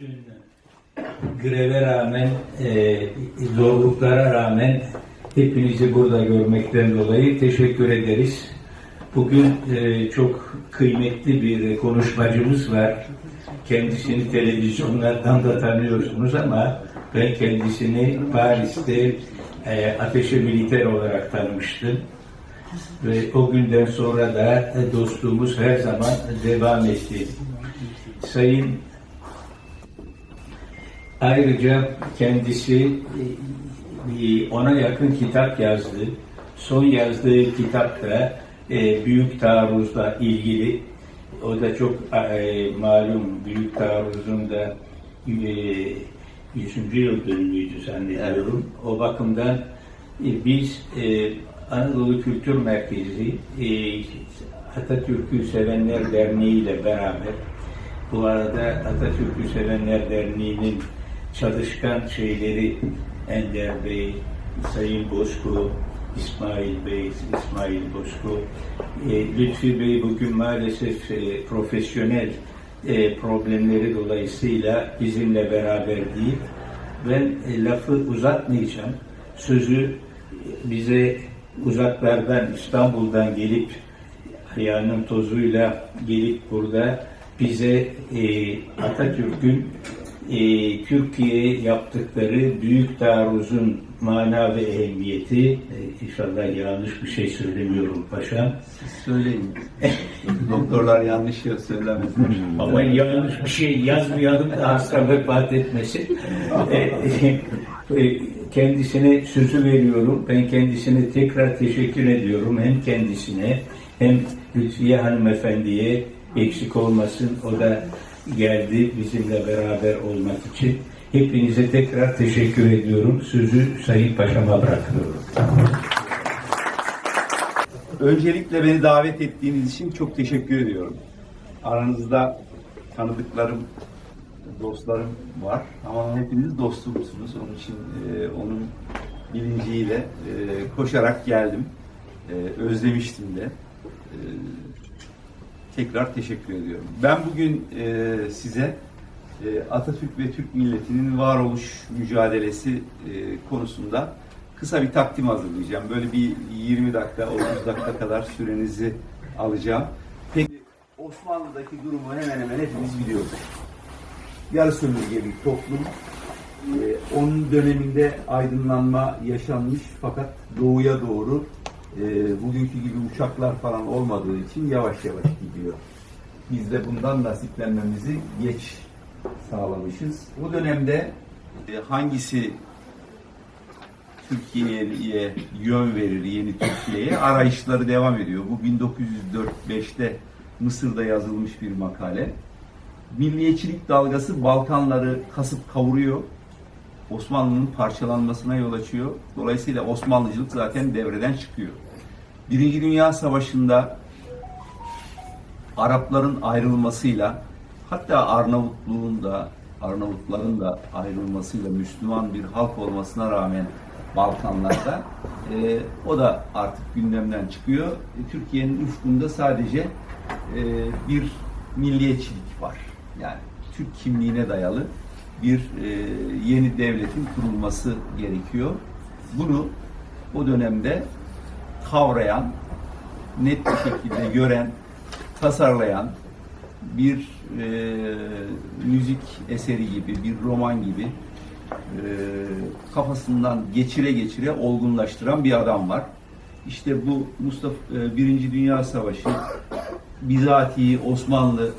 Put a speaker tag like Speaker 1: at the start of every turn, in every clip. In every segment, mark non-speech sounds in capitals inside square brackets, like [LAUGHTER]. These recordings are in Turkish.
Speaker 1: bütün greve rağmen, e, zorluklara rağmen hepinizi burada görmekten dolayı teşekkür ederiz. Bugün e, çok kıymetli bir konuşmacımız var. Kendisini televizyonlardan da tanıyorsunuz ama ben kendisini Paris'te e, ateşe militer olarak tanımıştım. Ve o günden sonra da e, dostluğumuz her zaman devam etti. Sayın Ayrıca kendisi e, ona yakın kitap yazdı. Son yazdığı kitap da e, Büyük Taarruz'la ilgili. O da çok e, malum Büyük Taarruz'un da e, 100. yıl dönümüydü zannediyorum. O bakımdan e, biz e, Anadolu Kültür Merkezi e, Atatürk'ü Sevenler Derneği ile beraber bu arada Atatürk'ü Sevenler Derneği'nin çalışkan şeyleri Ender Bey, Sayın Bozkurt, İsmail Bey, İsmail Bozkurt, e, Lütfi Bey bugün maalesef e, profesyonel e, problemleri dolayısıyla bizimle beraber değil. Ben e, lafı uzatmayacağım. Sözü bize uzaklardan, İstanbul'dan gelip ayağının tozuyla gelip burada bize Atatürk'ün e, Türkiye'ye yaptıkları büyük taarruzun mana ve ehemmiyeti e, inşallah yanlış bir şey söylemiyorum paşam.
Speaker 2: Söyleyin. [LAUGHS] Doktorlar yanlış şey söylemezler.
Speaker 1: Ama yanlış bir şey yazmayalım da hasta vefat etmesin. E, e, kendisine sözü veriyorum. Ben kendisine tekrar teşekkür ediyorum. Hem kendisine hem Lütfiye hanımefendiye eksik olmasın. O da geldi bizimle beraber olmak için. Hepinize tekrar teşekkür ediyorum. Sözü Sayın Paşam'a bırakıyorum.
Speaker 2: Öncelikle beni davet ettiğiniz için çok teşekkür ediyorum. Aranızda tanıdıklarım, dostlarım var ama hepiniz dostumsunuz. Onun için e, onun bilinciyle e, koşarak geldim. E, özlemiştim de. E, tekrar teşekkür ediyorum. Ben bugün e, size e, Atatürk ve Türk milletinin varoluş mücadelesi e, konusunda kısa bir takdim hazırlayacağım. Böyle bir 20 dakika, 30 dakika kadar sürenizi alacağım. Peki Osmanlı'daki durumu hemen hemen hepimiz biliyoruz. Yarı sömürge bir toplum. E, onun döneminde aydınlanma yaşanmış fakat doğuya doğru e, bugünkü gibi uçaklar falan olmadığı için yavaş yavaş gidiyor. Biz de bundan nasiplenmemizi geç sağlamışız. Bu dönemde e, hangisi Türkiye'ye yön verir, yeni Türkiye'ye arayışları devam ediyor. Bu 1904-5'te Mısır'da yazılmış bir makale. Milliyetçilik dalgası Balkanları kasıp kavuruyor. Osmanlı'nın parçalanmasına yol açıyor. Dolayısıyla Osmanlıcılık zaten devreden çıkıyor. Birinci Dünya Savaşı'nda Arapların ayrılmasıyla hatta Arnavutluğun da Arnavutların da ayrılmasıyla Müslüman bir halk olmasına rağmen Balkanlarda e, o da artık gündemden çıkıyor. E, Türkiye'nin ufkunda sadece e, bir milliyetçilik var. Yani Türk kimliğine dayalı bir e, yeni devletin kurulması gerekiyor. Bunu o dönemde kavrayan, net bir şekilde gören, tasarlayan bir e, müzik eseri gibi, bir roman gibi e, kafasından geçire geçire olgunlaştıran bir adam var. İşte bu Mustafa e, Birinci Dünya Savaşı bizatihi Osmanlı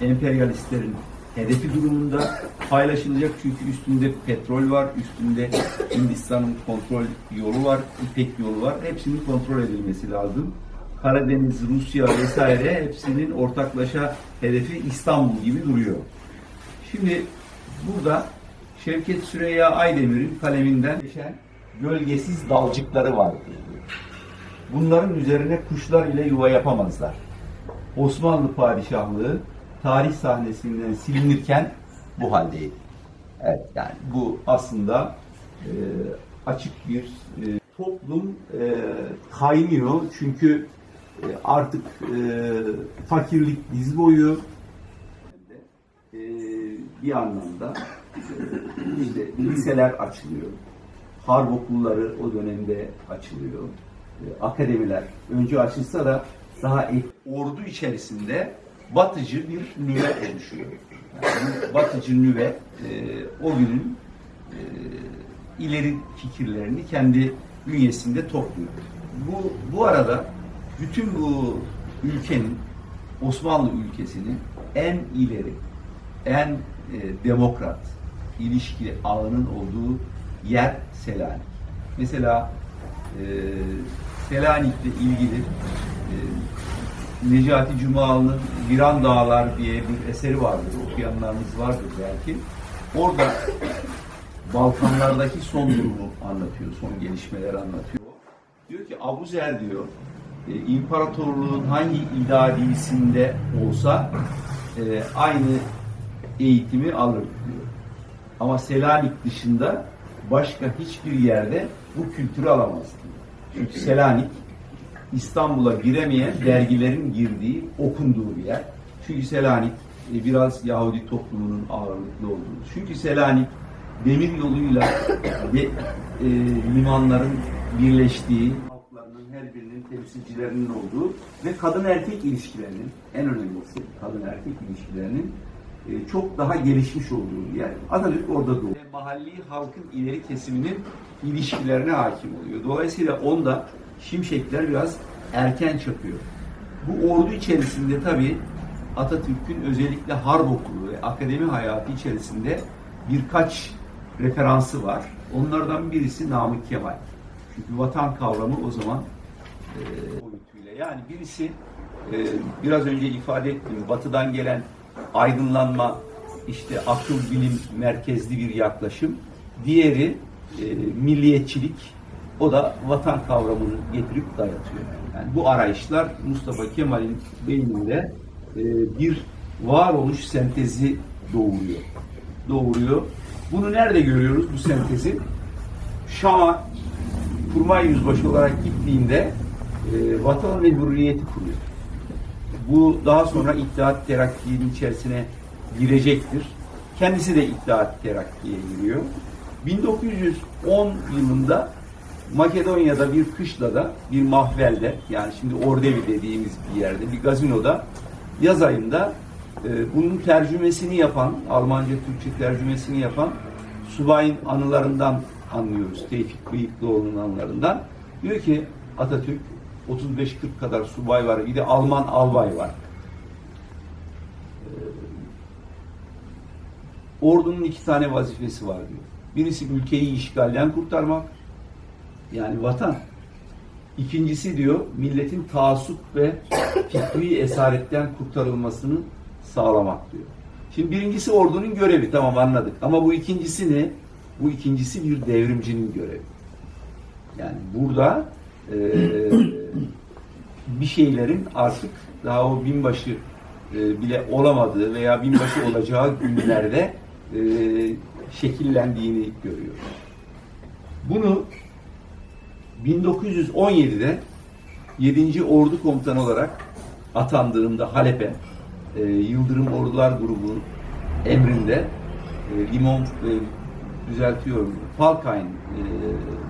Speaker 2: e, emperyalistlerin hedefi durumunda paylaşılacak çünkü üstünde petrol var, üstünde Hindistan'ın kontrol yolu var, İpek yolu var. Hepsinin kontrol edilmesi lazım. Karadeniz, Rusya vesaire hepsinin ortaklaşa hedefi İstanbul gibi duruyor. Şimdi burada Şevket Süreyya Aydemir'in kaleminden geçen gölgesiz dalcıkları var. Bunların üzerine kuşlar ile yuva yapamazlar. Osmanlı padişahlığı tarih sahnesinden silinirken bu haldeydi. Evet yani bu aslında e, açık bir e, toplum e, kaynıyor çünkü e, artık e, fakirlik diz boyu e, bir anlamda e, işte liseler açılıyor. Harp okulları o dönemde açılıyor. E, akademiler önce açılsa da daha ordu içerisinde batıcı bir nüve oluşuyor. Yani batıcı nüve e, o günün e, ileri fikirlerini kendi bünyesinde topluyor. Bu, bu arada bütün bu ülkenin, Osmanlı ülkesinin en ileri, en e, demokrat ilişki ağının olduğu yer Selanik. Mesela e, Selanik'le ilgili e, Necati Cumalı'nın Viran Dağlar diye bir eseri vardır. Okuyanlarınız vardır belki. Orada Balkanlardaki son durumu anlatıyor, son gelişmeleri anlatıyor. Diyor ki Abu Zer diyor, e, imparatorluğun hangi idarisinde olsa e, aynı eğitimi alır diyor. Ama Selanik dışında başka hiçbir yerde bu kültürü alamaz diyor. Çünkü Selanik İstanbul'a giremeyen dergilerin girdiği, okunduğu bir yer. Çünkü Selanik e, biraz Yahudi toplumunun ağırlıklı olduğu. Çünkü Selanik demir yoluyla [COUGHS] de, e, limanların birleştiği, halklarının her birinin temsilcilerinin olduğu ve kadın erkek ilişkilerinin en önemlisi kadın erkek ilişkilerinin e, çok daha gelişmiş olduğu bir yer. Atatürk orada doğdu. Mahalli halkın ileri kesiminin ilişkilerine hakim oluyor. Dolayısıyla onda şimşekler biraz erken çakıyor. Bu ordu içerisinde tabii Atatürk'ün özellikle harp okulu ve akademi hayatı içerisinde birkaç referansı var. Onlardan birisi Namık Kemal. Çünkü vatan kavramı o zaman e, boyutuyla. Yani birisi e, biraz önce ifade ettiğim batıdan gelen aydınlanma, işte akıl bilim merkezli bir yaklaşım. Diğeri e, milliyetçilik. O da vatan kavramını getirip dayatıyor. Yani bu arayışlar Mustafa Kemal'in beyninde e, bir varoluş sentezi doğuruyor. Doğuruyor. Bunu nerede görüyoruz bu sentezi? Şam'a kurmay yüzbaşı olarak gittiğinde e, vatan ve hürriyeti kuruyor. Bu daha sonra İttihat Terakki'nin içerisine girecektir. Kendisi de İttihat Terakki'ye giriyor. 1910 yılında Makedonya'da bir kışlada, bir mahvelde, yani şimdi Ordevi dediğimiz bir yerde, bir gazinoda yaz ayında e, bunun tercümesini yapan, Almanca Türkçe tercümesini yapan subayın anılarından anlıyoruz. Tevfik Bıyıklıoğlu'nun anılarından. Diyor ki Atatürk 35-40 kadar subay var. Bir de Alman albay var. Ee, ordunun iki tane vazifesi var diyor. Birisi ülkeyi işgalden kurtarmak. Yani vatan. İkincisi diyor milletin taassup ve fikri esaretten kurtarılmasını sağlamak diyor. Şimdi birincisi ordunun görevi tamam anladık. Ama bu ikincisi ne? Bu ikincisi bir devrimcinin görevi. Yani burada e, bir şeylerin artık daha o binbaşı e, bile olamadığı veya binbaşı olacağı günlerde e, şekillendiğini görüyoruz. Bunu 1917'de 7. Ordu Komutanı olarak atandığımda Halep'e e, Yıldırım Ordular Grubu emrinde e, Limon e, düzeltiyorum Falkayn e,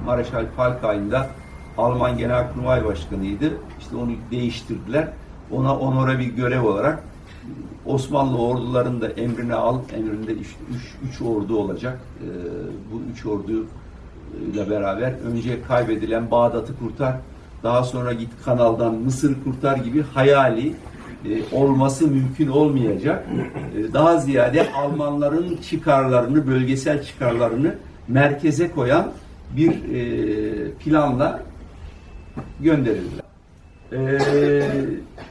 Speaker 2: Mareşal Falkayn da Alman Genelkurmay Başkanıydı. İşte onu değiştirdiler. Ona onora bir görev olarak Osmanlı ordularını da emrine al. Emrinde üç, ordu olacak. E, bu üç ordu ile beraber önce kaybedilen Bağdat'ı kurtar, daha sonra git kanaldan Mısır'ı kurtar gibi hayali e, olması mümkün olmayacak. E, daha ziyade Almanların çıkarlarını, bölgesel çıkarlarını merkeze koyan bir e, planla gönderildiler. E,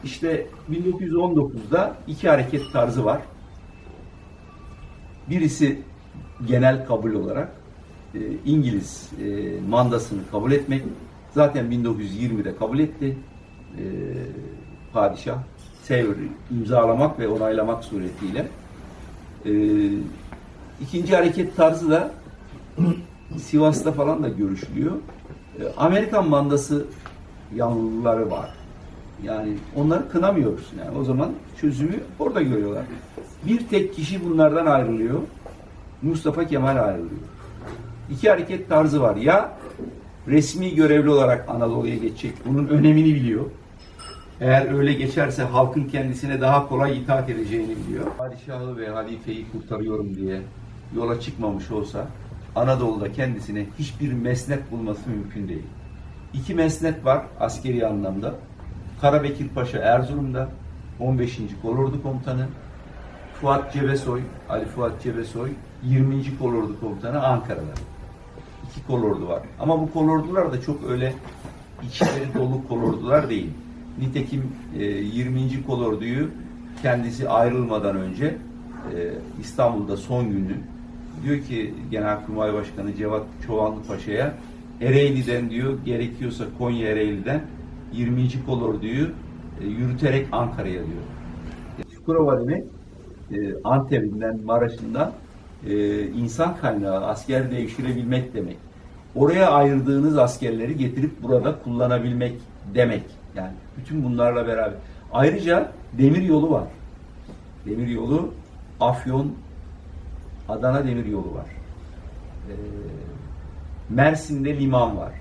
Speaker 2: işte 1919'da iki hareket tarzı var. Birisi genel kabul olarak e, İngiliz e, mandasını kabul etmek. Zaten 1920'de kabul etti e, padişah. Sevr imzalamak ve onaylamak suretiyle. İkinci hareket tarzı da Sivas'ta falan da görüşülüyor. Amerikan mandası yanlıları var. Yani onları kınamıyoruz. Yani o zaman çözümü orada görüyorlar. Bir tek kişi bunlardan ayrılıyor. Mustafa Kemal ayrılıyor. İki hareket tarzı var. Ya resmi görevli olarak Anadolu'ya geçecek. Bunun önemini biliyor. Eğer öyle geçerse halkın kendisine daha kolay itaat edeceğini biliyor. Padişahı ve halifeyi kurtarıyorum diye yola çıkmamış olsa Anadolu'da kendisine hiçbir mesnet bulması mümkün değil. İki mesnet var askeri anlamda. Karabekir Paşa Erzurum'da 15. Kolordu Komutanı, Fuat Cebesoy, Ali Fuat Cebesoy 20. Kolordu Komutanı Ankara'da. İki kolordu var. Ama bu kolordular da çok öyle içleri dolu kolordular değil. Nitekim e, 20. kolorduyu kendisi ayrılmadan önce e, İstanbul'da son günü diyor ki Genelkurmay Başkanı Cevat Çoğanlı Paşa'ya Ereğli'den diyor gerekiyorsa Konya Ereğli'den 20. kolorduyu e, yürüterek Ankara'ya diyor. Çukurova demek e, Antep'inden, Maraş'ından e, insan kaynağı, asker devşirebilmek demek. Oraya ayırdığınız askerleri getirip burada kullanabilmek demek. Yani bütün bunlarla beraber. Ayrıca demir yolu var. Demir yolu Afyon Adana demir yolu var. E, Mersin'de liman var.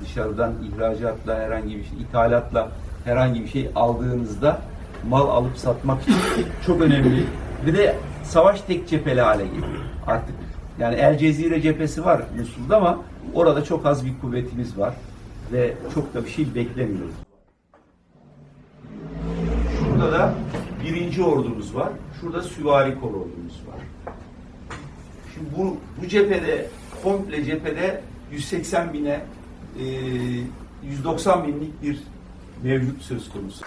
Speaker 2: Dışarıdan ihracatla herhangi bir şey, ithalatla herhangi bir şey aldığınızda mal alıp satmak için çok önemli. Bir de savaş tek cepheli hale geliyor artık. Yani El Cezire cephesi var Musul'da ama orada çok az bir kuvvetimiz var ve çok da bir şey beklemiyoruz. Şurada da birinci ordumuz var. Şurada süvari kol ordumuz var. Şimdi bu, bu cephede komple cephede 180 bine e, 190 binlik bir mevcut söz konusu.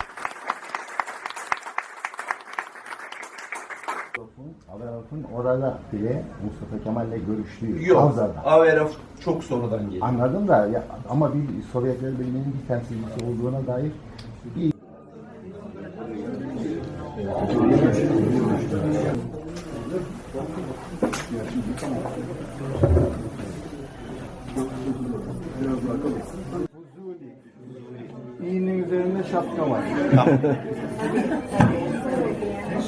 Speaker 3: Haberaf'ın orada bile Mustafa Kemal'le görüştüğü
Speaker 2: Yok.
Speaker 3: Havza'da.
Speaker 2: Averaf çok sonradan geliyor.
Speaker 3: Anladım da ya, ama bir Sovyetler Birliği'nin bir temsilcisi olduğuna dair bir
Speaker 4: İğnenin üzerinde şapka var. [LAUGHS]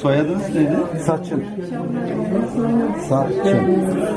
Speaker 2: Soyadınız neydi?
Speaker 3: saçın. Saçın.